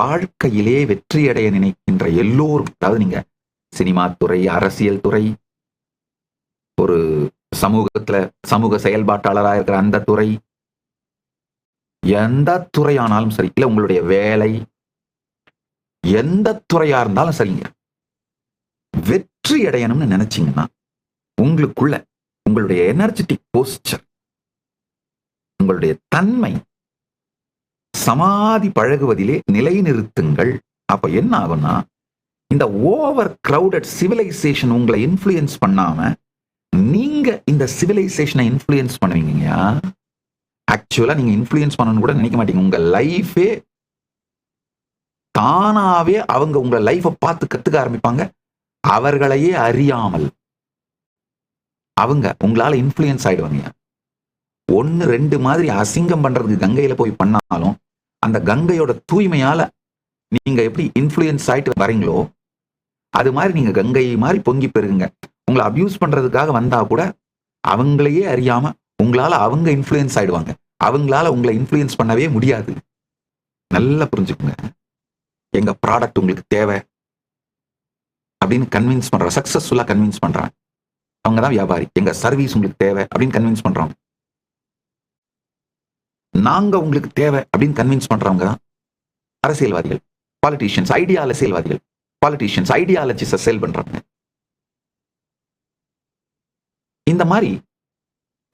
வாழ்க்கையிலே வெற்றியடைய நினைக்கின்ற எல்லோரும் அதாவது நீங்க சினிமா துறை அரசியல் துறை ஒரு சமூகத்துல சமூக செயல்பாட்டாளராக இருக்கிற அந்த துறை எந்த துறையானாலும் சரி இல்லை உங்களுடைய வேலை எந்த துறையா இருந்தாலும் சரிங்க. வெற்றி அடையணும்னு நினைச்சீங்கன்னா உங்களுக்குள்ள உங்களுடைய எனர்ஜெட்டிக் போஸ்டர் உங்களுடைய தன்மை சமாதி பழகுவதிலே நிலைநிறுத்துங்கள் அப்ப என்ன ஆகும்னா இந்த ஓவர் கிரவுடட் சிவிலைசேஷன் உங்களை இன்ஃப்ளூயன்ஸ் பண்ணாம நீங்க இந்த சிவிலைசேஷனை இன்ஃப்ளூயன்ஸ் பண்ணுவீங்க ஆக்சுவலா நீங்க இன்ஃப்ளூயன்ஸ் பண்ணணும்னு கூட நினைக்க மாட்டீங்க. உங்க லைஃபே தானாவே அவங்க உங்க லைஃபை பார்த்து கத்துக்க ஆரம்பிப்பாங்க. அவர்களையே அறியாமல். அவங்க உங்களால இன்ஃப்ளூயன்ஸ் ஆயிடுவாங்க ஒன்னு ரெண்டு மாதிரி அசிங்கம் பண்றதுக்கு கங்கையில போய் பண்ணாலும் அந்த கங்கையோட தூய்மையால நீங்க எப்படி இன்ஃப்ளூயன்ஸ் ஆயிட்டு வரீங்களோ அது மாதிரி நீங்க கங்கை மாதிரி பொங்கி பெருகுங்க. உங்களை அபியூஸ் பண்றதுக்காக வந்தா கூட அவங்களையே அறியாம உங்களால அவங்க இன்ஃப்ளூயன்ஸ் ஆயிடுவாங்க. அவங்களால உங்களை இன்ஃப்ளூயன்ஸ் பண்ணவே முடியாது. நல்லா புரிஞ்சுக்குங்க. எங்க ப்ராடக்ட் உங்களுக்கு தேவை அப்படின்னு கன்வின்ஸ் பண்ற சக்சஸ்ஃபுல்லா கன்வின்ஸ் பண்றாங்க. அவங்க தான் வியாபாரி. எங்க சர்வீஸ் உங்களுக்கு தேவை அப்படின்னு கன்வின்ஸ் பண்றாங்க நாங்க உங்களுக்கு தேவை அப்படின்னு கன்வின்ஸ் பண்றவங்க தான் அரசியல்வாதிகள் பாலிட்டிஷியன்ஸ் ஐடியா அரசியல்வாதிகள் பாலிட்டிஷியன்ஸ் ஐடியாலஜிஸை சேல் பண்றாங்க இந்த மாதிரி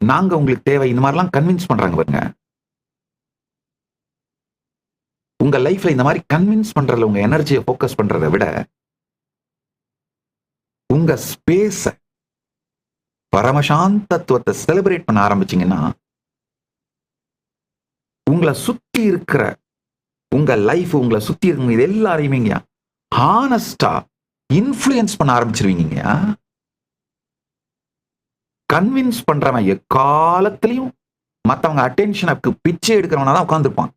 நாங்க உங்களுக்கு தேவை இந்த மாதிரிலாம் கன்வின்ஸ் பண்றாங்க பாருங்க. உங்க லைஃப்ல இந்த மாதிரி கன்வின்ஸ் பண்றதுல உங்க எனர்ஜியை ஃபோக்கஸ் பண்றதை விட உங்க ஸ்பேஸ பரமசாந்தத்துவத்தை செலிப்ரேட் பண்ண ஆரம்பிச்சீங்கன்னா உங்களை சுத்தி இருக்கிற உங்க லைஃப் உங்களை சுத்தி இருக்கிற இது எல்லாரையுமே ஹானஸ்டா இன்ஃப்ளூயன்ஸ் பண்ண ஆரம்பிச்சிருவீங்க கன்வின்ஸ் பண்றவன் எக்காலத்திலையும் மத்தவங்க அட்டென்ஷனுக்கு பிச்சை எடுக்கிறவனா தான் உட்காந்துருப்பான்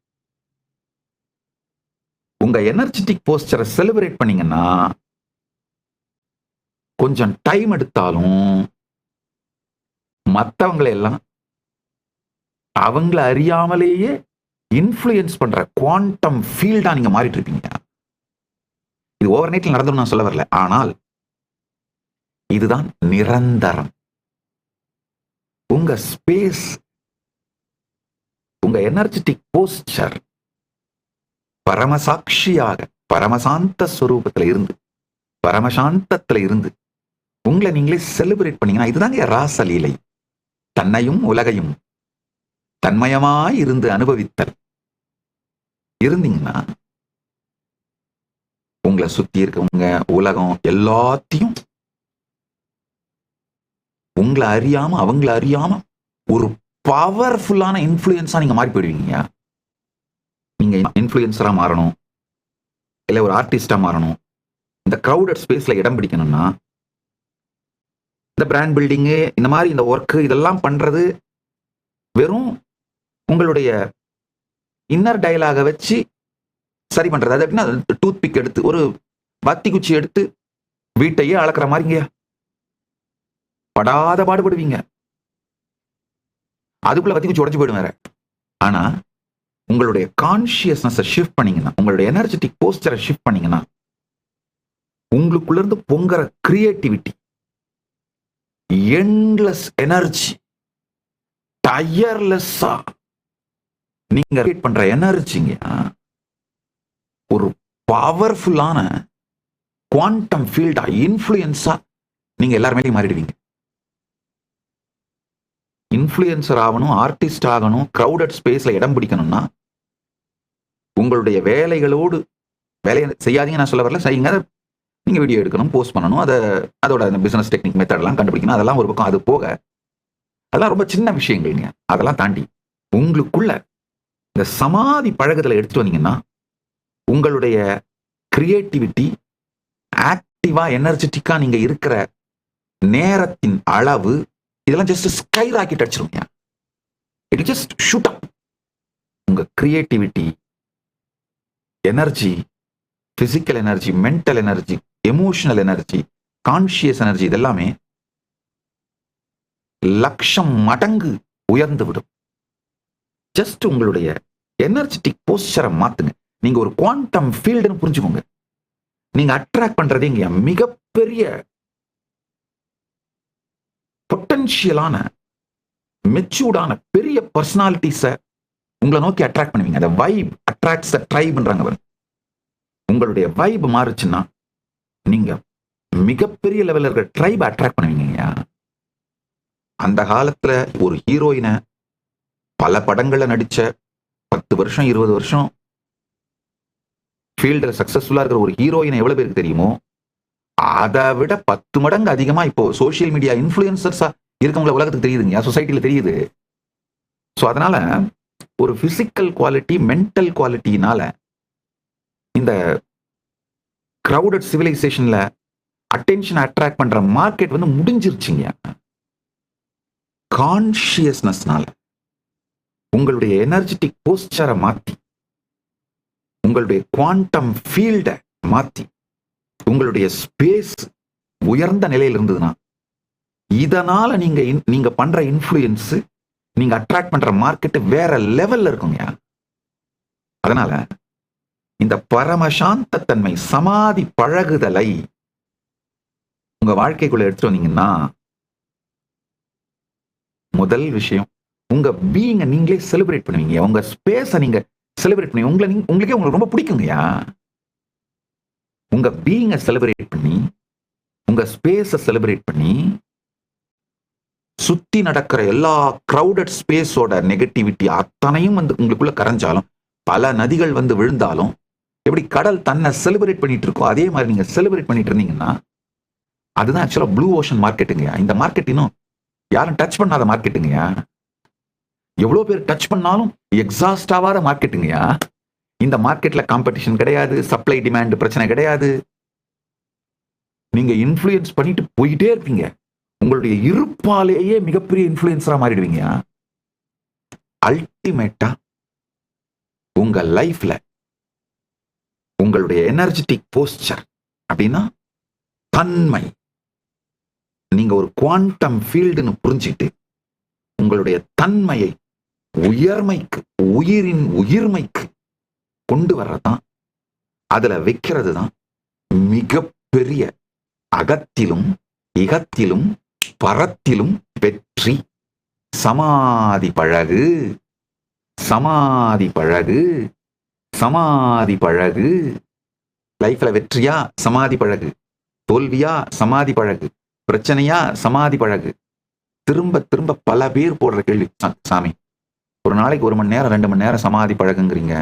உங்க எனர்ஜெட்டிக் போஸ்டரை செலிப்ரேட் பண்ணீங்கன்னா கொஞ்சம் டைம் எடுத்தாலும் மற்றவங்களை எல்லாம் அவங்கள அறியாமலேயே இன்ஃப்ளூயன்ஸ் பண்ற குவாண்டம் ஃபீல்டா நீங்க மாறிட்டு இருப்பீங்க இது ஓவர் நைட்ல நடந்தும் நான் சொல்ல வரல. ஆனால் இதுதான் நிரந்தரம். உங்க ஸ்பேஸ் உங்க எனர்ஜெட்டிக் போஸ்டர் பரமசாட்சியாக பரமசாந்த ஸ்வரூபத்துல இருந்து பரமசாந்தத்துல இருந்து உங்களை நீங்களே செலிப்ரேட் பண்ணீங்கன்னா இதுதாங்க ராசலீலை. தன்னையும் உலகையும் தன்மயமாய் இருந்து அனுபவித்தல். இருந்தீங்கன்னா உங்களை சுத்தி இருக்கவங்க உலகம் எல்லாத்தையும் உங்களை அறியாம அவங்கள அறியாம ஒரு பவர்ஃபுல்லான இன்ஃப்ளூயன்ஸா நீங்க மாறி போயிடுவீங்க. நீங்க இன்ஃப்ளூயன்சரா மாறணும். இல்ல ஒரு ஆர்டிஸ்டா மாறணும். இந்த க்ரௌடட் ஸ்பேஸ்ல இடம் பிடிக்கணும்னா இந்த பிராண்ட் பில்டிங்கு இந்த மாதிரி இந்த ஒர்க்கு இதெல்லாம் பண்றது வெறும் உங்களுடைய இன்னர் டயலாக வச்சு சரி பண்றது. அது எப்படின்னா டூத் பிக் எடுத்து ஒரு பத்தி குச்சி எடுத்து வீட்டையே அளக்குற மாதிரிங்க படாத பாடுபடுவீங்க. அதுக்குள்ள பத்தி குச்சி உடஞ்சு போயிடும் வேற. ஆனா உங்களுடைய கான்சியஸ்னஸை ஷிஃப்ட் பண்ணீங்கன்னா உங்களுடைய எனர்ஜெட்டிக் போஸ்டரை ஷிஃப்ட் பண்ணீங்கன்னா உங்களுக்குள்ள இருந்து பொங்குற கிரியேட்டிவிட்டி எண்ட்லெஸ் எனர்ஜி டயர்லெஸ்ஸா நீங்க ரீட் பண்ற எனர்ஜிங்க ஒரு பவர்ஃபுல்லான குவாண்டம் ஃபீல்டா இன்ஃப்ளூயன்ஸா நீங்க எல்லாருமே மாறிடுவீங்க. இன்ஃப்ளூயன்சர் ஆகணும் ஆர்டிஸ்ட் ஆகணும் க்ரௌடட் ஸ்பேஸ்ல இடம் பிடிக்கணும்னா உங்களுடைய வேலைகளோடு வேலையை செய்யாதீங்க நான் சொல்ல வரல செய்யுங்க. அதை நீங்க வீடியோ எடுக்கணும் போஸ்ட் பண்ணணும் அதை அதோட அந்த பிசினஸ் டெக்னிக் மெத்தடெல்லாம் கண்டுபிடிக்கணும். அதெல்லாம் ஒரு பக்கம் அது போக அதெல்லாம் ரொம்ப சின்ன விஷயங்கள்ங்க அதெல்லாம் தாண்டி உங்களுக்குள்ள இந்த சமாதி பழகத்தில் எடுத்து வந்தீங்கன்னா உங்களுடைய கிரியேட்டிவிட்டி ஆக்டிவா எனர்ஜெட்டிக்கா நீங்க இருக்கிற நேரத்தின் அளவு இதெல்லாம் ஜஸ்ட் ஸ்கை ராக்கெட் அடிச்சிருங்க இட் ஜஸ்ட் ஷூட் அப் உங்க creativity energy physical energy mental energy emotional energy conscious energy இதெல்லாமே லட்சம் மடங்கு உயர்ந்து விடும். ஜஸ்ட் உங்களுடைய எனர்ஜெட்டிக் போஸ்டரை மாத்துங்க. நீங்க ஒரு குவாண்டம் ஃபீல்டுன்னு புரிஞ்சுக்கோங்க. நீங்க அட்ராக்ட் பண்றது இங்க மிகப்பெரிய பொட்டன்ஷியலான மெச்சூர்டான பெரிய பர்சனாலிட்டிஸை உங்களை நோக்கி அட்ராக்ட் பண்ணுவீங்க. அந்த வைப் அட்ராக்ட்ஸ் த ட்ரைப்ன்றாங்க பாருங்க. உங்களுடைய வைப் மாறுச்சுன்னா நீங்க மிகப்பெரிய லெவலில் இருக்கிற ட்ரைப் அட்ராக்ட் பண்ணுவீங்க அந்த காலத்துல ஒரு ஹீரோயினை பல படங்களில் நடிச்ச பத்து வருஷம் இருபது வருஷம் ஃபீல்டில் சக்ஸஸ்ஃபுல்லாக இருக்கிற ஒரு ஹீரோயினை எவ்வளோ பேருக்கு தெரியுமோ அதை விட பத்து மடங்கு அதிகமாக இப்போ சோஷியல் மீடியா இன்ஃப்ளூயன்சர்ஸாக இருக்கவங்கள உலகத்துக்கு தெரியுதுங்க. சொசைட்டியில் தெரியுது. ஸோ அதனால ஒரு ஃபிசிக்கல் குவாலிட்டி மென்டல் குவாலிட்டினால இந்த க்ரௌடட் சிவிலைசேஷனில் அட்டென்ஷன் அட்ராக்ட் பண்ணுற மார்க்கெட் வந்து முடிஞ்சிருச்சுங்க. கான்ஷியஸ்னஸ்னால உங்களுடைய எனர்ஜெட்டிக் போஸ்டரை மாத்தி உங்களுடைய குவாண்டம் ஃபீல்டை மாத்தி உங்களுடைய ஸ்பேஸ் உயர்ந்த நிலையில் இருந்ததுன்னா இதனால நீங்க நீங்க பண்ற இன்ஃப்ளூயன்ஸ் நீங்க அட்ராக்ட் பண்ற மார்க்கெட் வேற லெவல்ல இருக்குங்க அதனால இந்த பரமசாந்த தன்மை சமாதி பழகுதலை உங்க வாழ்க்கைக்குள்ள எடுத்துட்டு வந்தீங்கன்னா முதல் விஷயம் உங்க பீயிங்கை நீங்களே செலிப்ரேட் பண்ணுவீங்க. உங்க ஸ்பேஸை நீங்க செலிப்ரேட் பண்ணி உங்களை நீங்க- உங்களுக்கே உங்களுக்கு ரொம்ப பிடிக்குங்கய்யா? உங்க பீயிங்கை செலிப்ரேட் பண்ணி உங்க ஸ்பேஸை செலிப்ரேட் பண்ணி சுத்தி நடக்கிற எல்லா க்ரௌடட் ஸ்பேஸோட நெகட்டிவிட்டி அத்தனையும் வந்து உங்களுக்குள்ள கரைஞ்சாலும் பல நதிகள் வந்து விழுந்தாலும் எப்படி கடல் தன்னை செலிப்ரேட் பண்ணிட்டு இருக்கோ அதே மாதிரி நீங்க செலிப்ரேட் பண்ணிட்டு இருந்தீங்கன்னா அதுதான் ஆக்சுவலா ப்ளூ ஓஷன் மார்க்கெட்டுங்கய்யா இந்த மார்க்கெட் இன்னும் யாரும் டச் பண்ணாத மார்க்கெட்டுங்கய்யா எவ்வளோ பேர் டச் பண்ணாலும் எக்ஸாஸ்ட் ஆகாத மார்க்கெட்டுங்கய்யா இந்த மார்க்கெட்டில் காம்படிஷன் கிடையாது சப்ளை டிமாண்ட் பிரச்சனை கிடையாது. நீங்கள் இன்ஃப்ளூயன்ஸ் பண்ணிட்டு போயிட்டே இருப்பீங்க. உங்களுடைய இருப்பாலேயே மிகப்பெரிய இன்ஃப்ளூயன்ஸராக மாறிடுவீங்க. அல்டிமேட்டா உங்க லைஃப்ல உங்களுடைய எனர்ஜெட்டிக் போஸ்டர் அப்படின்னா தன்மை. நீங்க ஒரு குவாண்டம் ஃபீல்டுன்னு புரிஞ்சுட்டு உங்களுடைய தன்மையை உயர்மைக்கு உயிரின் உயிர்மைக்கு கொண்டு வர்றதான் அதுல வைக்கிறது தான் மிகப்பெரிய அகத்திலும் இகத்திலும் பரத்திலும் வெற்றி. சமாதி பழகு சமாதி பழகு சமாதி பழகு. லைஃப்ல வெற்றியா சமாதி பழகு. தோல்வியா சமாதி பழகு. பிரச்சனையா சமாதி பழகு. திரும்ப திரும்ப பல பேர் போடுற கேள்வி. சாமி. ஒரு நாளைக்கு ஒரு மணி நேரம் ரெண்டு மணி நேரம் சமாதி பழகுங்கிறீங்க.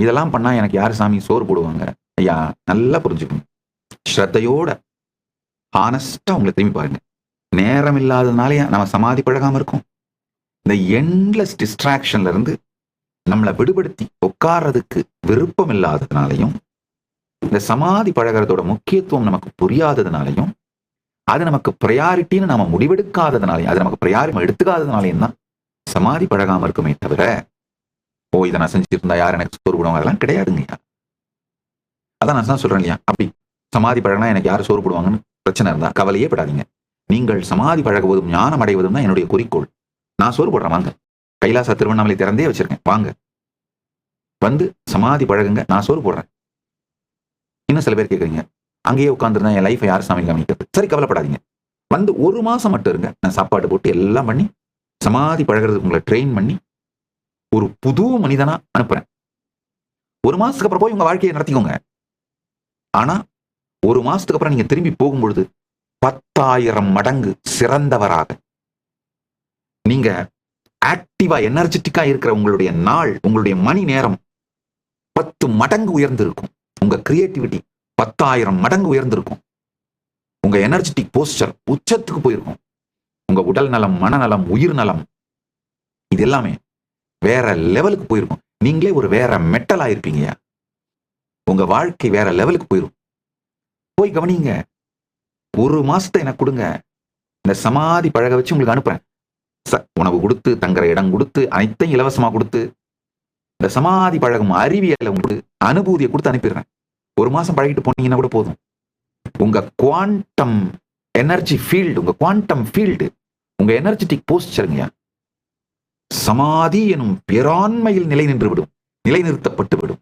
இதெல்லாம் பண்ணால் எனக்கு யார் சாமி சோறு போடுவாங்க? ஐயா நல்லா புரிஞ்சுக்கணும். ஸ்ரத்தையோட ஹானஸ்டாக உங்களை திரும்பி பாருங்க. நேரம் இல்லாததுனாலயா நம்ம சமாதி பழகாமல் இருக்கோம்? இந்த எண்ட்லெஸ் டிஸ்ட்ராக்ஷன்ல இருந்து நம்மளை விடுபடுத்தி உட்கார்றதுக்கு விருப்பம் இல்லாததுனாலையும் இந்த சமாதி பழகுறதோட முக்கியத்துவம் நமக்கு புரியாததுனாலையும் அது நமக்கு ப்ரையாரிட்டின்னு நம்ம முடிவெடுக்காததுனாலையும் அது நமக்கு ப்ரையாரிட்டி எடுத்துக்காததுனாலையும் தான் சமாதி பழகாம இருக்குமே தவிர ஓ இதை நான் செஞ்சிருந்தா யார் எனக்கு சோறு போடுவாங்க அதெல்லாம் கிடையாதுங்கய்யா அதான் நான் தான் சொல்றேன் இல்லையா அப்படி சமாதி பழகினா எனக்கு யார் சோறு போடுவாங்கன்னு பிரச்சனை இருந்தா கவலையே படாதீங்க. நீங்கள் சமாதி பழகுவதும் ஞானம் அடைவதும் தான் என்னுடைய குறிக்கோள். நான் சோறு போடுறேன் வாங்க. கைலாச திருவண்ணாமலை திறந்தே வச்சிருக்கேன் வாங்க. வந்து சமாதி பழகுங்க நான் சோறு போடுறேன். இன்னும் சில பேர் கேட்குறீங்க அங்கேயே உட்காந்துருந்தா என் லைஃப்பை யார் சாமி கவனிக்கிறது? சரி கவலைப்படாதீங்க. வந்து ஒரு மாசம் மட்டும் இருங்க நான் சாப்பாடு போட்டு எல்லாம் பண்ணி சமாதி பழகிறது உங்களை ட்ரெயின் பண்ணி ஒரு புது மனிதனா அனுப்புறேன். ஒரு மாசத்துக்கு அப்புறம் போய் உங்க வாழ்க்கையை நடத்திக்கோங்க. ஆனா ஒரு மாசத்துக்கு அப்புறம் நீங்க திரும்பி போகும்பொழுது பத்தாயிரம் மடங்கு சிறந்தவராக. நீங்க ஆக்டிவா எனர்ஜெட்டிக்கா இருக்கிற உங்களுடைய நாள் உங்களுடைய மணி நேரம் பத்து மடங்கு உயர்ந்திருக்கும். உங்க கிரியேட்டிவிட்டி பத்தாயிரம் மடங்கு உயர்ந்திருக்கும். உங்க எனர்ஜெட்டிக் போஸ்டர் உச்சத்துக்கு போயிருக்கும். உங்க உடல் நலம் மனநலம் உயிர் நலம் இது எல்லாமே வேற லெவலுக்கு போயிருக்கும். நீங்களே ஒரு வேற மெட்டல் ஆயிருப்பீங்கயா உங்க வாழ்க்கை வேற லெவலுக்கு போயிரும். போய் கவனிங்க. ஒரு மாசத்தை எனக்கு கொடுங்க. இந்த சமாதி பழக வச்சு உங்களுக்கு அனுப்புறேன். ச- உணவு கொடுத்து தங்குற இடம் கொடுத்து அனைத்தையும் இலவசமா கொடுத்து இந்த சமாதி பழகும் அறிவியலை உங்களுக்கு அனுபூதியை கொடுத்து அனுப்பிடுறேன். ஒரு மாசம் பழகிட்டு போனீங்கன்னா கூட போதும். உங்க குவாண்டம் எனர்ஜி ஃபீல்டு உங்க குவாண்டம் ஃபீல்டு உங்க எனர்ஜெட்டிக் போஸ்டருங்க சமாதி எனும் பேராண்மையில் நிலை நின்று விடும் நிலைநிறுத்தப்பட்டு விடும்.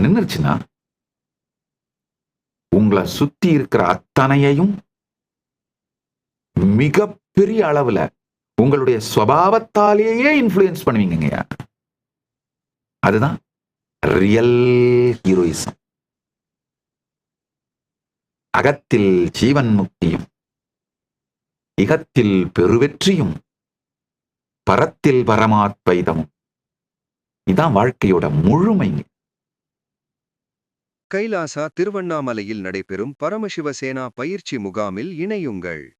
நின்றுச்சுன்னா உங்களை சுத்தி இருக்கிற அத்தனையையும் மிகப்பெரிய அளவுல உங்களுடைய சுவாவத்தாலேயே இன்ஃப்ளூயன்ஸ் பண்ணுவீங்க அதுதான் ரியல் ஹீரோயிசம் அகத்தில் ஜீவன் முக்தியும் இகத்தில் பெருவெற்றியும் பரத்தில் பரமாத்வைதமும் இதான் வாழ்க்கையோட முழுமைங்க கைலாசா திருவண்ணாமலையில் நடைபெறும் பரமசிவசேனா பயிற்சி முகாமில் இணையுங்கள்.